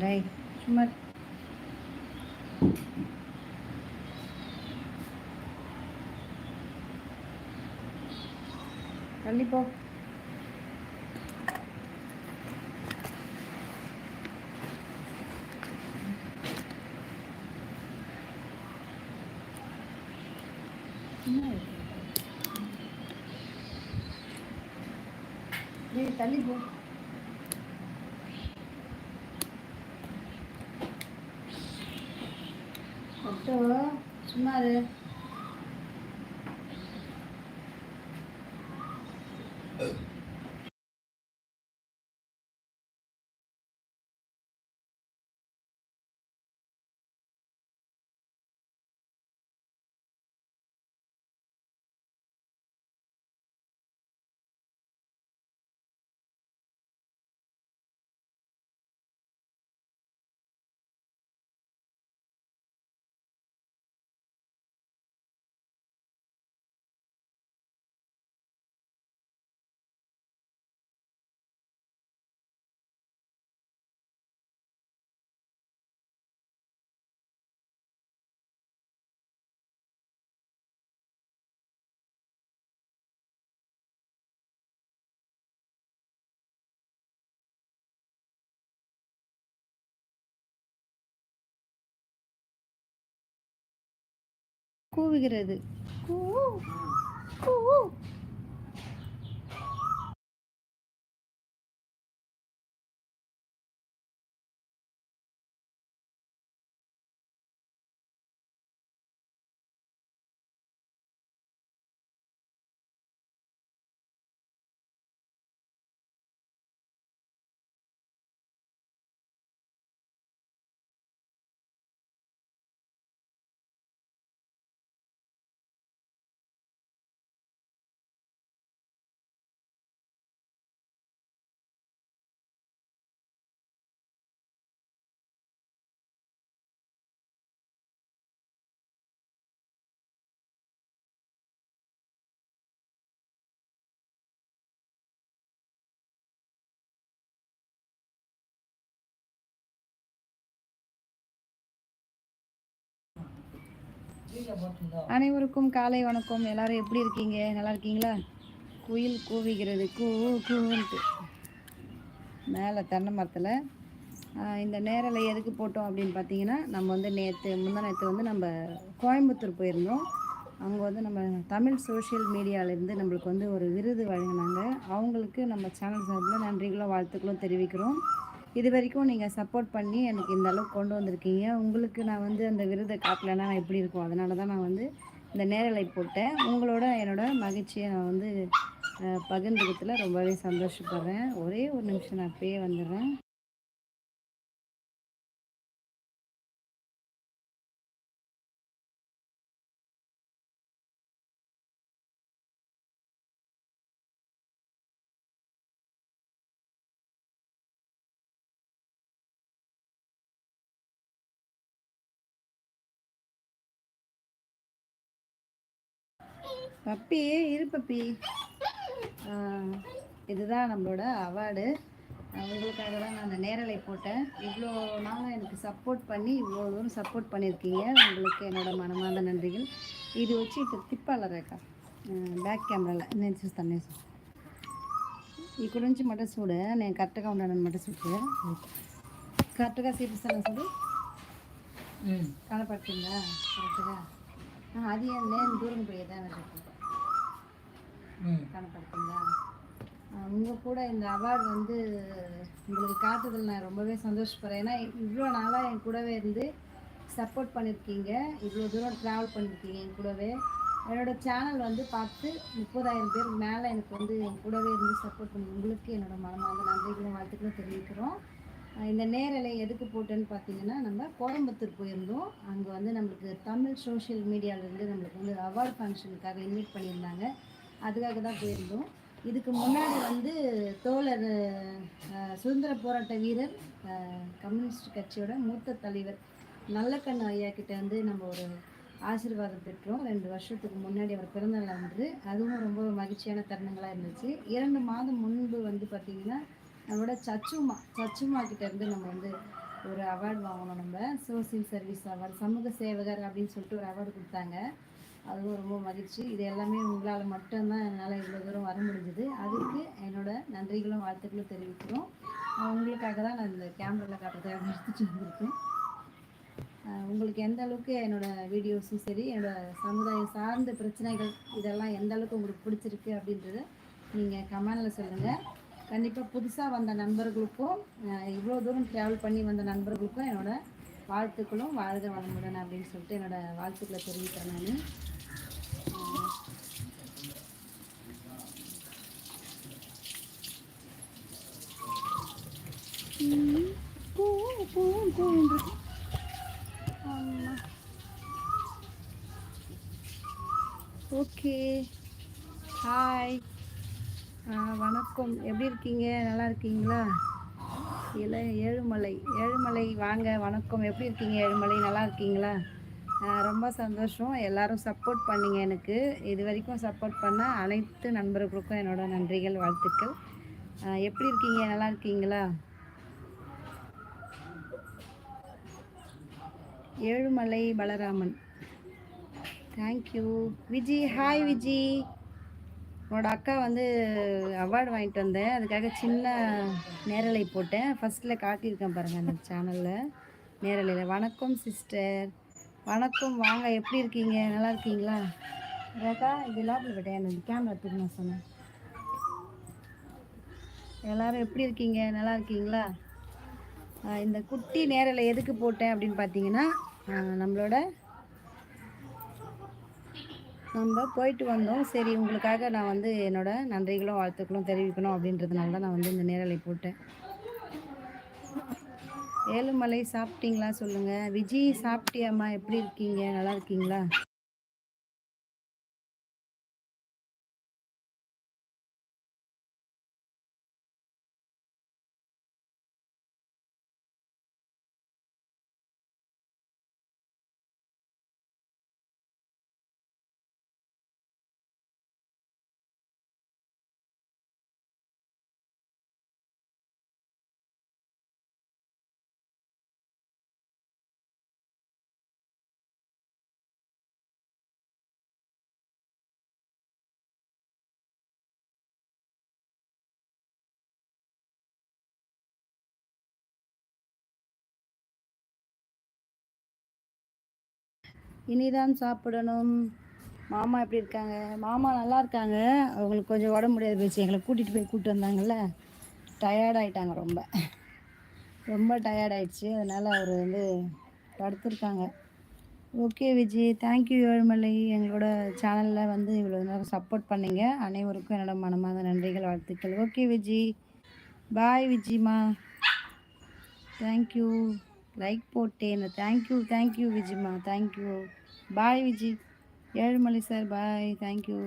Tie சும்மா தள்ளி போ. சும்மா கூவுகிறது. கூ கூ அனைவருக்கும் காலை வணக்கம். எல்லாரும் எப்படி இருக்கீங்க? நல்லா இருக்கீங்களா? குயில் கூவிகிறது கூ கூன்ட்டு. மேலே தென்னை மரத்தில். இந்த நேரலை எதுக்கு போட்டோம் அப்படின்னு பார்த்தீங்கன்னா நம்ம வந்து நேற்று முந்தா நேற்று வந்து நம்ம கோயம்புத்தூர் போயிருந்தோம். அங்கே வந்து நம்ம தமிழ் சோஷியல் மீடியாவிலேருந்து நம்மளுக்கு வந்து ஒரு விருது வழங்கினாங்க. அவங்களுக்கு நம்ம சேனல் சார்பில் நன்றிகளும் வாழ்த்துக்களும் தெரிவிக்கிறோம். இது வரைக்கும் நீங்கள் சப்போர்ட் பண்ணி எனக்கு இந்த அளவுக்கு கொண்டு வந்திருக்கீங்க. உங்களுக்கு நான் வந்து அந்த விருதை காட்டலைன்னா நான் எப்படி இருக்கும்? அதனால தான் நான் வந்து இந்த நேரலை போட்டேன். உங்களோட என்னோட மகிழ்ச்சியை நான் வந்து பகிர்ந்துக்கிறதுல ரொம்பவே சந்தோஷப்படுறேன். ஒரே ஒரு நிமிஷம் நான் அப்பயே வந்துடுறேன். பப்பி இரு பப்பி ஆஹ், இதுதான் நம்மளோட அவார்டு உங்களுக்காக தான் நான் அந்த நேரலை போட்டேன் இவ்வளோ நாளாக எனக்கு சப்போர்ட் பண்ணி இவ்வளோ தூரம் சப்போர்ட் பண்ணியிருக்கீங்க உங்களுக்கு என்னோட மனமார்ந்த நன்றிகள் ఇది వచ్చి ఇక్కడ తిప్పాల రేఖ బ్యాక్ కెమెరాలో నేను చూస్తాను నేను చూస్తాను. ఇక్కడ నుంచి మట చూడ నేను కరెక్ట్గా ఉన్నానమాట చూడు కరెక్ట్గా చూపిస్తాను చూడు కనపడుతుందా కరెక్ట్గా ఆ, అది ఏం నేను దూరం పోయేదాన్ని చెప్పు கனப்படுத்துங்களா? உங்கள் கூட இந்த அவார்டு வந்து உங்களுக்கு காட்டுதல் நான் ரொம்பவே சந்தோஷப்படுறேன். ஏன்னா இவ்வளோ நாளாக என் கூடவே இருந்து சப்போர்ட் பண்ணியிருக்கீங்க இவ்வளோ தூரம் ட்ராவல் பண்ணியிருக்கீங்க என் கூடவே. என்னோடய சேனல் வந்து பார்த்து முப்பதாயிரம் பேர் மேலே எனக்கு வந்து என் கூடவே இருந்து சப்போர்ட் பண்ணி உங்களுக்கு என்னோடய மனமார்ந்த நன்றிகளும் வாழ்த்துக்களும் தெரிவிக்கிறோம். இந்த நேரலை எதுக்கு போட்டேன்னு பார்த்தீங்கன்னா நம்ம கோயம்புத்தூர் போயிருந்தோம். அங்கே வந்து நம்மளுக்கு தமிழ் சோஷியல் மீடியாவிலேருந்து நம்மளுக்கு வந்து அவார்ட் ஃபங்க்ஷனுக்காக இன்வைட் பண்ணியிருந்தாங்க. அதுக்காக தான் போயிருந்தோம். இதுக்கு முன்னாடி வந்து தோழர் சுதந்திர போராட்ட வீரர் கம்யூனிஸ்ட் கட்சியோட மூத்த தலைவர் நல்லக்கண்ணு ஐயா கிட்ட வந்து நம்ம ஒரு ஆசீர்வாதம் பெற்றோம். ரெண்டு வருஷத்துக்கு முன்னாடி அவர் பிறந்தநாள் வந்து அதுவும் ரொம்ப மகிழ்ச்சியான தருணங்களாக இருந்துச்சு. இரண்டு மாதம் முன்பு வந்து பார்த்திங்கன்னா நம்மளோட சச்சுமா சச்சுமா கிட்டேருந்து நம்ம வந்து ஒரு அவார்டு வாங்கணும் நம்ம. சோசியல் சர்வீஸ் அவார்டு சமூக சேவகர் அப்படின்னு சொல்லிட்டு ஒரு அவார்டு கொடுத்தாங்க. அதுவும் ரொம்ப மகிழ்ச்சி. இது எல்லாமே உங்களால் மட்டும்தான் என்னால் இவ்வளோ தூரம் வர முடிஞ்சுது. அதுக்கு என்னோட நன்றிகளும் வாழ்த்துக்களும் தெரிவிக்கிறோம். உங்களுக்காக தான் நான் இந்த கேமராவில் காட்டுறதுக்காக எடுத்துகிட்டு வந்திருக்கேன். உங்களுக்கு எந்த அளவுக்கு என்னோடய வீடியோஸும் சரி என்னோடய சமுதாயம் சார்ந்த பிரச்சனைகள் இதெல்லாம் எந்த அளவுக்கு உங்களுக்கு பிடிச்சிருக்கு அப்படின்றத நீங்கள் கமெண்டில் சொல்லுங்கள் கண்டிப்பாக புதுசாக வந்த நண்பர்களுக்கும் இவ்வளோ தூரம் ட்ராவல் பண்ணி வந்த நண்பர்களுக்கும் என்னோடய வாழ்த்துக்களும் வாழ்க வளமுடன் அப்படின்னு சொல்லிட்டு என்னோடய வாழ்த்துக்களை தெரிவிக்கிறேன் நான். ஓகே. ஹாய் வணக்கம். எப்படி இருக்கீங்க? நல்லா இருக்கீங்களா? இல்லை ஏழுமலை ஏழுமலை வாங்க. வணக்கம். எப்படி இருக்கீங்க ஏழுமலை? நல்லா இருக்கீங்களா? ரொம்ப சந்தோஷம். எல்லோரும் சப்போர்ட் பண்ணிங்க எனக்கு. இது வரைக்கும் சப்போர்ட் பண்ண அனைத்து நண்பர்களுக்கும் என்னோட நன்றிகள் வாழ்த்துக்கள். எப்படி இருக்கீங்க? நல்லா இருக்கீங்களா? Ezhumalai Balaraman. Thank you Viji hi Viji. உன்னோட அக்கா வந்து அவார்டு வாங்கிட்டு வந்தேன். அதுக்காக சின்ன நேரலை போட்டேன். ஃபஸ்ட்டில் காட்டியிருக்கேன் பாருங்கள் அந்த சேனலில் நேரலையில். வணக்கம் சிஸ்டர் வணக்கம். வாங்க எப்படி இருக்கீங்க? நல்லா இருக்கீங்களா? ரேகா இது லாபில் விட்டேன். எனக்கு கேமரா திரும்ப சொன்னேன். எல்லோரும் எப்படி இருக்கீங்க? நல்லா இருக்கீங்களா? இந்த குட்டி நேரலை எதுக்கு போட்டேன் அப்படின்னு பார்த்தீங்கன்னா நம்மளோட நம்ம போயிட்டு வந்தோம். சரி உங்களுக்காக நான் வந்து என்னோடய நன்றிகளும் வாழ்த்துக்களும் தெரிவிக்கணும் அப்படின்றதுனால தான் நான் வந்து இந்த நேரலை போட்டேன். ஏழுமலை சாப்பிட்டீங்களா சொல்லுங்கள் விஜய் சாப்பிட்டியாம்மா? எப்படி இருக்கீங்க? நல்லா இருக்கீங்களா? இனிதான் சாப்பிடணும். மாமா எப்படி இருக்காங்க? மாமா நல்லா இருக்காங்க. அவங்களுக்கு கொஞ்சம் உடம்பு முடியாது போச்சு. எங்களை கூட்டிகிட்டு போய் கூப்பிட்டு வந்தாங்கல்ல. டயர்டாயிட்டாங்க ரொம்ப. ரொம்ப டயர்டாயிடுச்சு அதனால் அவர் வந்து படுத்துருக்காங்க. Okay Vijay thank you Ezhumalai எங்களோட சேனலில் வந்து இவ்வளோ நேரம் சப்போர்ட் பண்ணிங்க. அனைவருக்கும் என்னோட மனமார்ந்த நன்றிகள் வாழ்த்துக்கள். ஓகே விஜி. பாய் விஜிமா. தேங்க்யூ லைக் போட்டேன். Thank you thank you விஜிமா. Thank you bye Viji Ezhumalai sir bye thank you